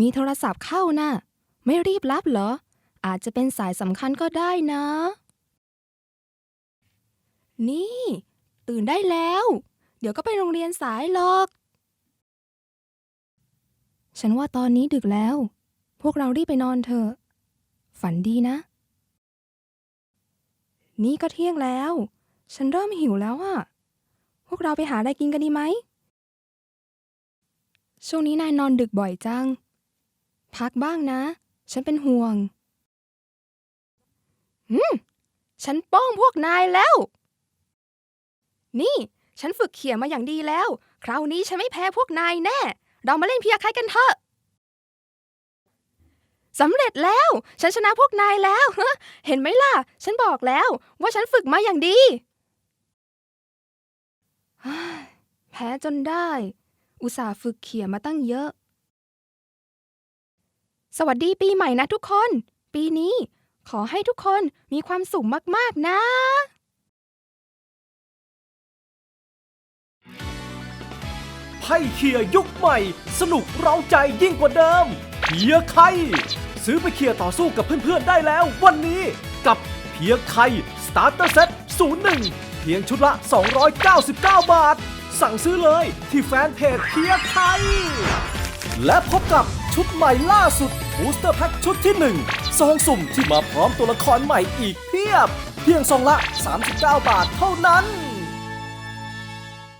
มีโทรศัพท์เข้านะ่ะ ไม่รีบรับเหรอ อาจจะเป็นสายสำคัญก็ได้นะ นี่ ตื่นได้แล้ว เดี๋ยวก็ไปโรงเรียนสายหรอก ฉันว่าตอนนี้ดึกแล้ว พวกเรารีบไปนอนเถอะ ฝันดีนะ นี่ก็เที่ยงแล้ว ฉันเริ่มหิวแล้วอะพวกเราไปหาอะไรกินกันดีไหมช่วงนี้นายนอนดึกบ่อยจัง พักบ้างนะ ฉันเป็นห่วง อืม ฉันป้องพวกนายแล้ว นี่ ฉันฝึกเขี่ยมาอย่างดีแล้ว คราวนี้ฉันไม่แพ้พวกนายแน่ เรามาเล่นเพียร์ใครกันเถอะสำเร็จแล้ว ฉันชนะพวกนายแล้ว เห็นไหมล่ะ ฉันบอกแล้ว ว่าฉันฝึกมาอย่างดีแพ้จนได้ อุตส่าห์ฝึกเขี่ยมาตั้งเยอะ สวัสดีปีใหม่นะทุกคน ปีนี้ขอให้ทุกคนมีความสุขมาก ๆ นะ ไพ่เคียร์ยุคใหม่ สนุกเร้าใจยิ่งกว่าเดิมเพียร์ไคซื้อไปเคียร์ต่อสู้กับเพื่อน ๆ ได้แล้ววันนี้กับเพียร์ไคสตาร์เตอร์เซ็ต01 เพียงชุดละ 299 บาท สั่งซื้อเลยที่แฟนเพจเพียร์ไคและพบกับ ชุดใหม่ล่าสุดบูสเตอร์แพ็คชุดที่1ซองสุ่มที่มาพร้อมตัวละครใหม่อีกเพียบ เพียงซองละ 39 บาทเท่านั้น